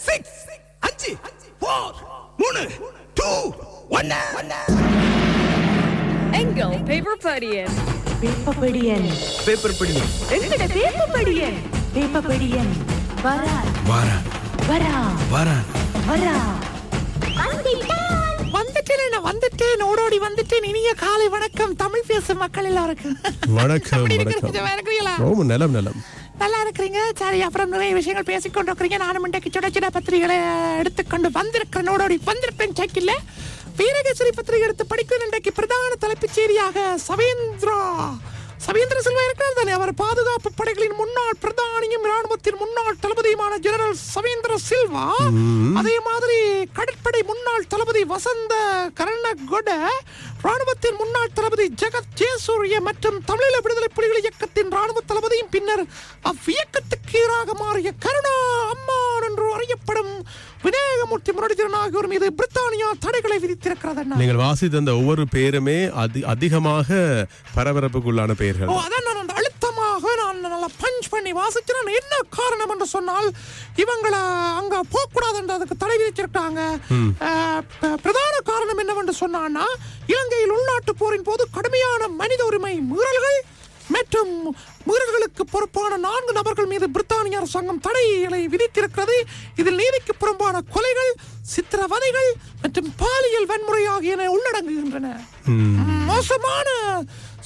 Six அஞ்சு four மூணு two ஒன்னு எங்கள் பேப்பர் படியன் வேப்பப்படியன் பேப்பர் படிங்க எங்கட வேப்பப்படியன் வேப்பப்படியன் வரா வாரா வரா வாரா வரா வந்துட்டேன் நான் வந்துட்டேன் ஓடோடி வந்துட்டேன் இனிய காலை வணக்கம். தமிழ் பேசும் மக்கள் எல்லாருக்கும். வணக்கம் வணக்கம். நலம். நல்லா இருக்கிறீங்க. சரி அப்புறம் நிறைய விஷயங்கள் பேசிக்கொண்டு இருக்கிறீங்க நானும் இன்றைக்கு சுட சின்ன பத்திரிகைகளை எடுத்துக்கொண்டு வந்திருக்கிறேன். ஓடோடி வந்திருப்பேன் சைக்கிள்ல. வீரகேசரி பத்திரிகை எடுத்து படிக்கிறேன் இன்றைக்கு பிரதான தலைப்புச் செய்தியாக சவேந்திரா. சவேந்திர சில்வா இருக்கிறார் தானே? அவர் பாதுகாப்பு படைகளின் முன்னாள் பிரதானியும் ராணுவத்தின் முன்னாள் தளபதியுமான ஜெனரல் சவேந்திர சில்வா. அதே மாதிரி கடற்படை முன்னாள் தளபதி வசந்த கரணகொட ராணுவத்தின் முன்னாள் தளபதி ஜெகத் ஜெயசூரிய மற்றும் தமிழீழ விடுதலை புலிகள் இயக்கத்தின் ராணுவ தளபதியும் பின்னர் அவ்வியக்கத்துக்கு எதிராக மாறிய கருணா அம்மான் என்று அறியப்படும் விநாயகமூர்த்தி முரளிதரன் ஆகியோர் மீது பிரித்தானியா தடைகளை விதித்திருக்கிறது. நீங்கள் வாசித்த அந்த ஒவ்வொரு பேருமே அதி அதிகமாக பரபரப்புக்குள்ளான பெயர்கள் அதான் நான் அந்த அழுத்தமாக நான் நல்லா பஞ்ச் பண்ணி வாசிக்கிறேன் என்ன காரணம் என்று சொன்னால் இவங்களை அங்க போகக்கூடாதுன்றதுக்கு தடை விதிச்சிருக்காங்க பிரதான காரணம் என்னவென்று சொன்னான்னா இலங்கையில் உள்நாட்டு போரின் போது கடுமையான மனித உரிமை மீறல்கள் மற்றும் மீறல்களுக்கு பொறுப்பான நான்கு நபர்கள் மீது பிரித்தானிய அரசாங்கம் தடைகளை விதித்திருக்கிறது. இதில் நீதிக்கு புறம்பான கொலைகள் சித்திரவதைகள் மற்றும் பாலியல் வன்முறை ஆகியன உள்ளடங்குகின்றன. மோசமான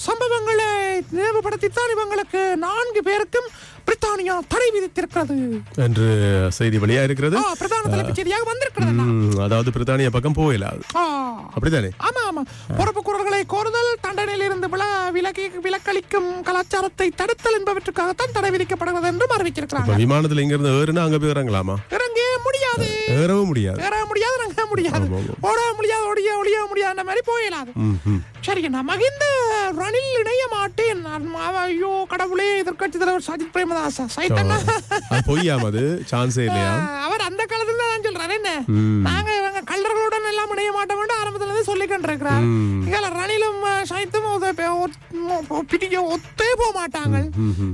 சம்பவங்களை நினைவுபடுத்தித்தான் இவங்களுக்கு நான்கு பேருக்கும் பிரித்தானியா தடை விதித்திருக்கிறது. என்று செய்தி வெளியா இருக்கிறது. பிரதான தலைப்புச் செய்தியாக வந்திருக்கிறது அதாவது பிரித்தானிய பக்கம் போயிடாது ஆ. அப்படித்தானே? ஆமா ஆமா. பொறுப்பு குரல்களை கோருதல் தண்டனையில் இருந்து வில விலகி விலக்களிக்கும் கலாச்சாரத்தை தடுத்தல் என்பவற்றுக்காகத்தான் தடை விதிக்கப்படுகிறது என்றும் அறிவிச்சிருக்கிறாங்க. விமானத்துல இங்க இருந்து ஏறுனா அங்க போய் இறங்கலாமா? இறங்கே முடியாது. ஏறவும் முடியாது. ஏற முடியாது இறங்க முடியாது. ஓட முடியாது ஒடிய ஒளிய முடியாத மாதிரி போயிடாது. சரி நான் மகிந்த ரணில் இணைய மாட்டேன் ஐயோ கடவுளே எதிர்க்கட்சி தலைவர் சஜித் பிரேமதாசா சைத்தன்னா அது பொய்யாம அது சான்ஸே இல்லையா? அவர் அந்த காலத்துல தான் நான் சொல்றேன். என்ன? நாங்க இவங்க கல்லர்களுடன் எல்லாம் இணைய மாட்டோம் ஆரம்பத்துல இருந்து சொல்லிக்கிட்டு இருக்கிறார் இங்க ரணிலும் சைத்தும் பிடிக்க ஒத்தே போக மாட்டாங்க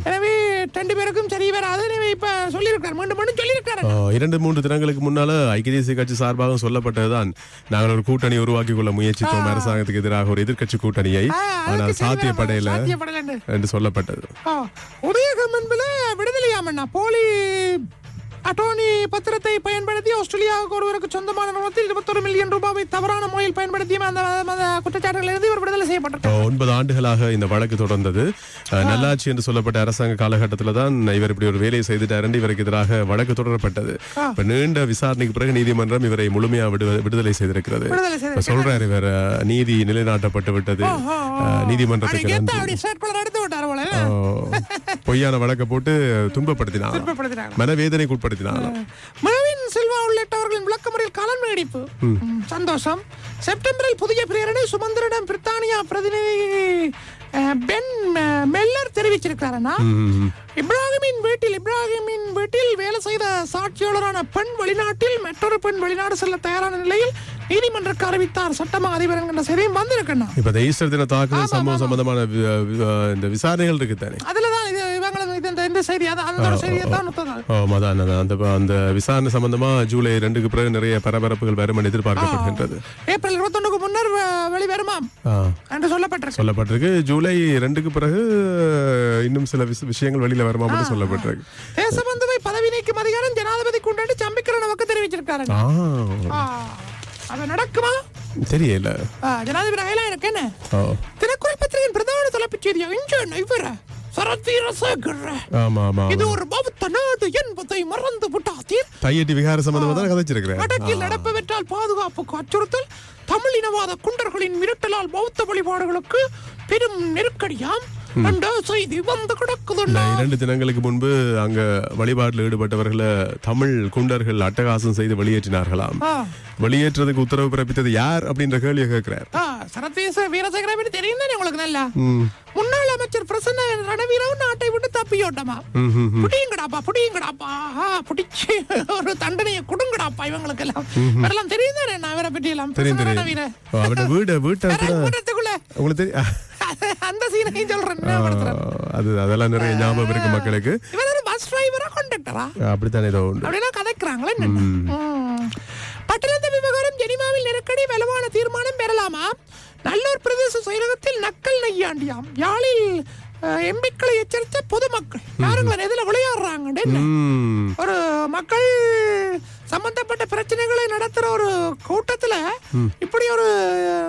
எனவே ரெண்டு பேருக்கும் சரி வராது. எனவே இப்ப சொல்லியிருக்காரு மீண்டும் மீண்டும் சொல்லியிருக்காரு இரண்டு மூன்று தினங்களுக்கு முன்னால ஐக்கிய தேசிய கட்சி சார்பாக சொல்லப்பட்டதுதான். நாங்கள் ஒரு கூட்டணி உருவாக்கி கொள்ள முயற்சித்தோம். அரசாங்கத்துக்கு எதிராக ஒரு எதிர்க்கட்சி கூட்டணியை. ஆனால் சாத்தியப்படையில. என்று சொல்லப்பட்டது. உதயகம் என்பது விடுதலையாமண்ணா போலி அட்டோனி பத்திரத்தை பயன்படுத்தி ஆஸ்திரேலியாவுக்கு ஒருவருக்கு சொந்தமான நிறுவனத்தில் இருபத்தொரு மில்லியன் ரூபாவை தவறான முறையில் பயன்படுத்திய அந்த குற்றச்சாட்டுகளிலிருந்து இவர் விடுதலை செய்யப்பட்டிருக்கார் ஆ, ஒன்பது ஆண்டுகளாக இந்த வழக்கு தொடர்ந்தது. நல்லாட்சி என்று சொல்லப்பட்ட அரசாங்க காலகட்டத்தில் தான் இவர் இப்படி ஒரு வேலையை செய்துட்டார் இவருக்கு எதிராக வழக்கு தொடரப்பட்டது. இப்ப நீண்ட விசாரணைக்கு பிறகு நீதிமன்றம் இவரை முழுமையா விடுத- விடுதலை செய்திருக்கிறது. சொல்றாரு இவர் நீதி நிலைநாட்டப்பட்டு விட்டது. நீதிமன்றத்துக்கு விட்டார் போல. பொய்யான வழக்கை போட்டு துன்பப்படுத்தினார்? துன்பப்படுத்தினாங்க. மனவேதனைக்கு உட்படுத்தினார்? மேவின் சில்வா உள்ளிட்டவர்களின் விளக்கமுறையில் கலன் நீடிப்பு சந்தோஷம். செப்டம்பரில் புதிய பிரேரணை சுமந்திரிடம் பிரித்தானியா பிரதிநிதி பென் மெல்லர் தெரிவிச்சிருக்காருன்னா இப்ராஹிமின் வீட்டில் இப்ராஹிமின் வீட்டில் வேலை செய்த சாட்சியாளரான பெண் வெளிநாட்டில் மற்றொரு பெண் வெளிநாடு செல்ல தயாரான நிலையில் நீதிமன்றக்கு அறிவித்தார் சட்டமா அதிபர் என்கிற செய்தியும் வந்திருக்குண்ணா. இப்ப இந்த ஈஸ்டர் தின தாக்குதல் சம்பவம் சம்பந்தமான இந்த விசாரணைகள் இருக்கு தானே? அதுலதான் இந்த- செய்தி அந்த செய்தியை தான் விசாரணை சம்பந்தமா ஜூலை ரெண்டுக்கு பிறகு நிறைய பரபரப்புகள் வரும் என எதிர்பார்க்கப்படுகின்றது. ஏப்ரல் இருபத்தொன்னுக்கு முன்னர் வெளிவருமாம் என்று சொல்லப்பட்டிருக்கு. சொல்லப்பட்டிருக்கு. ஜூலை ரெண்டுக்கு பிறகு இன்னும் சில விஷ- விஷயங்கள் வெளியில வருமா சொல்லப்பட்டிருக்கு. தேசபந்துவை பதவி நீக்கும் அதிகாரம் ஜனாதிபதி கொண்டாடி சம்பிக்கிற நமக்கு தெரிவிச்சிருக்காரு அது நடக்குமா? தெரியல. ஜனாதிபதி அயலா எனக்கு என்ன? ஆ, தினக்குரல் பத்திரிகையின் பிரதான தலைப்புச் செய்தியா இன்று இவர? சரத்வீரசேகர ஆமா ஆமா இது ஒரு பௌத்த நாடு என்பதை மறந்து விட்டாதீர். தையட்டி விகார சம்பந்தமா தான் கதைச்சிருக்கிறேன். வடக்கில் நடப்பவற்றால் பாதுகாப்புக்கு அச்சுறுத்தல். தமிழ் இனவாத குண்டர்களின் மிரட்டலால் பௌத்த வழிபாடுகளுக்கு பெரும் நெருக்கடியாம். செய்தி வந்து கிடக்குதுண்டா இரண்டு தினங்களுக்கு முன்பு அங்க வழிபாட்டில் ஈடுபட்டவர்களை தமிழ் குண்டர்கள் அட்டகாசம் செய்து வெளியேற்றினார்களாம். வெளியேற்றதுக்கு உத்தரவு பிறப்பித்தது யார் அப்படின்ற கேள்வியை கேட்கிறார் ஆ, சரத்வீச வீரசேகர பற்றி தெரியும் தானே உங்களுக்கு நல்லா? முன்னாள் அமைச்சர் பிரசன்ன ரணவீரவும் நாட்டை விட்டு தப்பியோட்டமா? புடியுங்கடாப்பா புடியுங்கடாப்பா. புடிச்சு ஒரு தண்டனையை கொடுங்கடாப்பா இவங்களுக்கு எல்லாம் இதெல்லாம் தெரியும் தானே நான் இவரை பற்றி எல்லாம் தெரியும். தெரியும் வீட்டை உங்களுக்கு தெரியும் சீனையும் சொல்றேன். அது அதெல்லாம் நிறைய ஞாபகம் இருக்கு மக்களுக்கு பஸ் டிரைவரா கொண்டு கண்டக்டரா அப்படித்தானே ஏதோ அப்படிலாம் கதைக்கிறாங்களே பட்டணத்த விவகாரம் ஜெனிவாவில் நெருக்கடி வலுவான தீர்மானம் பெறலாமா நல்லூர் பிரதேச செயலகத்தில் நக்கல் நையாண்டியாம் யாழில் எம்பிக்களை எச்சரித்த பொதுமக்கள் யாருங்களா எதுல விளையாடுறாங்க. ஒரு மக்கள் சம்பந்தப்பட்ட பிரச்சனைகளை நடத்துற ஒரு கூட்டத்துல இப்படி ஒரு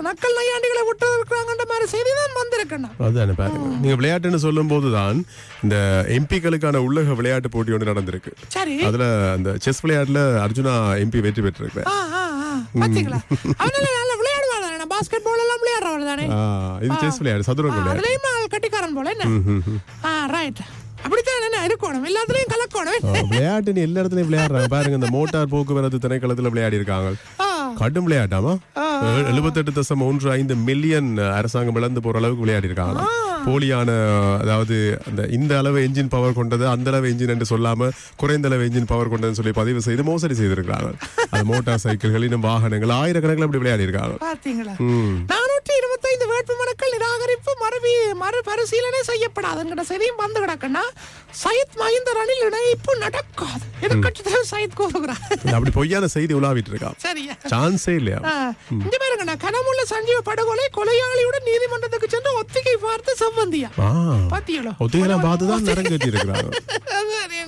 நக்கல் நையாண்டிகளை விட்டு இருக்கிறாங்கன்ற மாதிரி செய்தி தான் வந்திருக்கேன் அதுதானே பாருங்க. நீங்க விளையாட்டுன்னு சொல்லும் போதுதான் இந்த எம்பிக்களுக்கான உள்ளக விளையாட்டு போட்டி ஒன்று நடந்திருக்கு. சரி. அதுல அந்த செஸ் விளையாட்டுல அர்ஜுனா எம்பி வெற்றி ஆ. பாத்தீங்களா? அவனால நல்லா விளையாடுவான்? தானே பாஸ்கெட் பால் எல்லாம் விளையாடுறவள் தானே? இது செஸ் விளையாட்டு சதுரங்க ஆள் கட்டிக்காரன் போல என்ன? ரைட் அப்படித்தான் என்ன இருக்கணும் எல்லாத்துலயும் கலக்கணும். ஆ, விளையாட்டு எல்லா இடத்துலயும் விளையாடுறாங்க. பாருங்க இந்த மோட்டார் போக்குவரத்து திணைக்களத்துல விளையாடி இருக்காங்க கடும் விளையாட்டாமா? எழுபத்தெட்டு தசம் ஒன்று ஐந்து மில்லியன் அரசாங்கம் இழந்து போற அளவுக்கு விளையாடி இருக்காங்க போலியான அதாவது அந்த இந்த அளவு என்ஜின் பவர் கொண்டது அந்த அளவு என்ஜின் என்று சொல்லாம குறைந்த அளவு என்ஜின் பவர் கொண்டதுன்னு சொல்லி பதிவு செய்து மோசடி செய்திருக்காங்க அது மோட்டார் சைக்கிள்கள் இன்னும் வாகனங்கள் ஆயிரக்கணக்கில் அப்படி விளையாடி இருக்காங்க பாத்தீங்களா ம். நானூற்றி இருபத்தைந்து வேட்புமனுக்கள் நிராகரிப்பு மறுவி மறுபரிசீலனை செய்யப்படாதுங்கிற செய்தியும் வந்து கிடக்குன்னா சயித் மஹிந்த ரணில் இணைப்பு நடக்காது. எதிர்கட்சி தலைவர் சயித் கூறுகிறார். அப்படி பொய்யான செய்தி உலாவிட்டு இருக்கா சரியா சான்ஸே இல்லையா? இங்க பாருங்கண்ணா கனமுள்ள சஞ்சீவ படுகொலை கொலையாளியுடன் நீதிமன்றத்துக்கு சென்று ஒத்திகை பார்த்து செவ்வந்தியா. ஆ பாத்தீங்களோ? ஒத்திகெல்லாம் பார்த்து தான் நரங்கட்டி இருக்கிறாங்க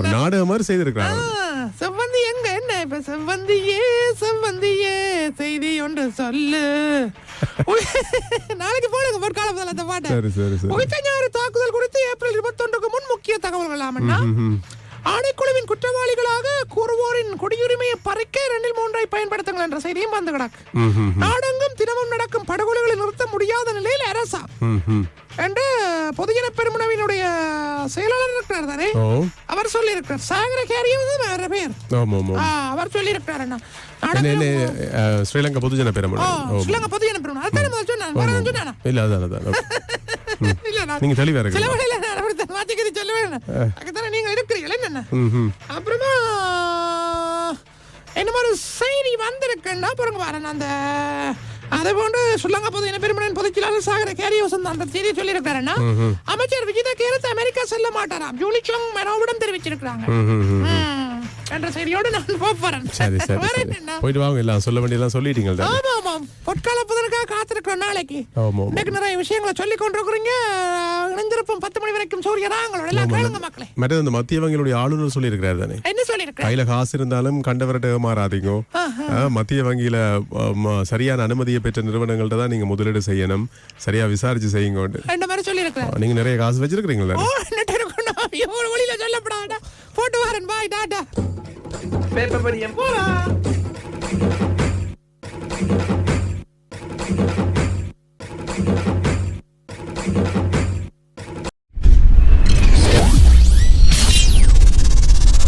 நாடகம் மாதிரி செய்திருக்கிறாங்க ஆ, செவ்வந்தி எங்க என்ன இப்ப செவ்வந்தியே செவ்வந்தியே செய்தி ஒன்று சொல்லு. நாளைக்கு போடுங்க பொற்காலத்தில் அந்த பாட்டை. சரி சரி சரி. உயிர்த்தஞாறு தாக்குதல் குறித்து ஏப்ரல் இருபத்தொன்றுக்கு முன் முக்கிய தகவல்கள் ஆமண்ணா ஆணைக்குழுவின் குற்றவாளிகளாக கூறுவோரின் குடியுரிமையை பறிக்க இரண்டில் மூன்றை பயன்படுத்துங்கள் என்ற செய்தியும் வந்து கிடக்கு. நாடெங்கும் தினமும் நடக்கும் படுகொலைகளை நிறுத்த முடியாத நிலையில் அரசா. என்று பொதுஜன பெருமுனவினுடைய செயலாளர் இருக்கிறார் தானே? அவர் சொல்லி இருக்கிறார் சாகர கேரியும் வேற பேர். அவர் சொல்லி இருக்கிறார் ஸ்ரீலங்கா பொதுஜன பெருமன் ஸ்ரீலங்கா பொதுஜன பெருமுன அதான் எதுவும் சொன்னானா. இல்ல அதான் அதான் நீங்க தெளிவா இருக்கு மாத்திக்கதி சொல்லுவேன் நீங்க என்ன ம், ம். அப்புறமா என்ன மாதிரி செய்தி வந்திருக்குன்னா பாருங்க பாருங்க அந்த அதே போன்று சுல்லங்கா பொது இன பெருமனின் பொதுச்செயலாளர் சாகர கேரியவசன் அந்த செய்தியை சொல்லியிருக்காருன்னா அமைச்சர் விஜித கேரத் அமெரிக்கா செல்ல மாட்டாராம் ஜூலி சோங் மெனோவிடம் தெரிவிச்சிருக்கிறாங்க. என்ற செய்தியோடு நான் போறேன். என்ன போயிட்டு வாங்க எல்லாம் சொல்ல வேண்டியெல்லாம் சொல்லிட்டீங்க ஆமா. ஆமாம். பொற்கால புதனுக்காக காத்திருக்கிறோம் நாளைக்கு. இன்னைக்கு நிறைய விஷயங்களை சொல்லி கொண்டிருக்கிறீங்க. இணைந்திருப்போம் பத்து மணி வரைக்கும் சூரிய ராங்களோட எல்லாம் கேளுங்க மக்களே. மற்றது அந்த மத்திய வங்கியினுடைய ஆளுநர் சொல்லியிருக்கிறார் தானே? என்ன சொல்லியிருக்கிறேன் கையில காசு இருந்தாலும் கண்டவர்கிட்ட ஏமாறாதீங்க. ஆ, மத்திய வங்கியில சரியான அனுமதியை பெற்ற நிறுவனங்கள்ட்ட தான் நீங்க முதலீடு செய்யணும். சரியா விசாரிச்சு செய்யுங்க ரெண்டு மாதிரி சொல்லியிருக்கிறேன் நீங்க நிறைய காசு வச்சிருக்கீங்களா எவ்வளவு வழியில சொல்லப்படாடா போட்டு வரேன் பாய் டாட்டா பேப்பர் படியம் போலாம்.